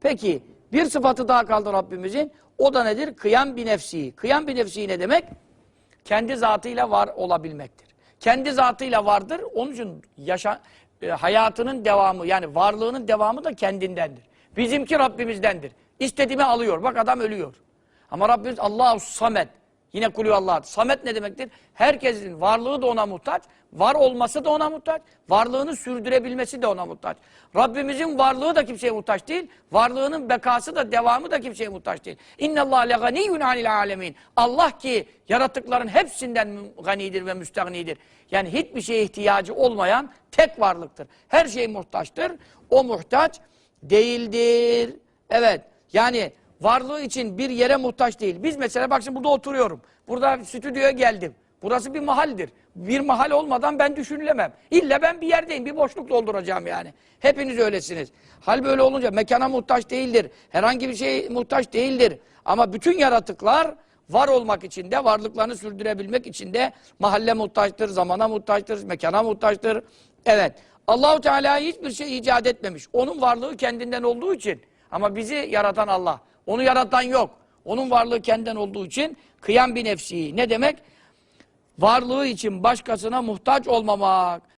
Peki bir sıfatı daha kaldı Rabbimizin. O da nedir? Kıyam bir nefsi. Kıyam bir nefsi ne demek? Kendi zatıyla var olabilmektir. Kendi zatıyla vardır. Onun için yaşa, e, hayatının devamı yani varlığının devamı da kendindendir. Bizimki Rabbimizdendir. İstediğimi alıyor. Bak adam ölüyor. Ama Rabbimiz Allahu Samet. Yine kulü Allah. Samet ne demektir? Herkesin varlığı da ona muhtaç. Var olması da ona muhtaç. Varlığını sürdürebilmesi de ona muhtaç. Rabbimizin varlığı da kimseye muhtaç değil. Varlığının bekası da devamı da kimseye muhtaç değil. İnne Allah le ganiyyun anil alemin. Allah ki yaratıkların hepsinden ganidir ve müstahnidir. Yani hiçbir şeye ihtiyacı olmayan tek varlıktır. Her şey muhtaçtır. O muhtaç değildir. Evet. Yani varlığı için bir yere muhtaç değil. Biz mesela bak şimdi burada oturuyorum. Burada stüdyoya geldim. Burası bir mahaldir. Bir mahal olmadan ben düşünülemem. İlla ben bir yerdeyim. Bir boşluk dolduracağım yani. Hepiniz öylesiniz. Hal böyle olunca mekana muhtaç değildir. Herhangi bir şey muhtaç değildir. Ama bütün yaratıklar var olmak için de, varlıklarını sürdürebilmek için de mahalle muhtaçtır, zamana muhtaçtır, mekana muhtaçtır. Evet. Allahu Teala hiçbir şey icat etmemiş. Onun varlığı kendinden olduğu için. Ama bizi yaratan Allah. Onu yaratan yok. Onun varlığı kendinden olduğu için kıyam bir nefsi. Ne demek? Varlığı için başkasına muhtaç olmamak.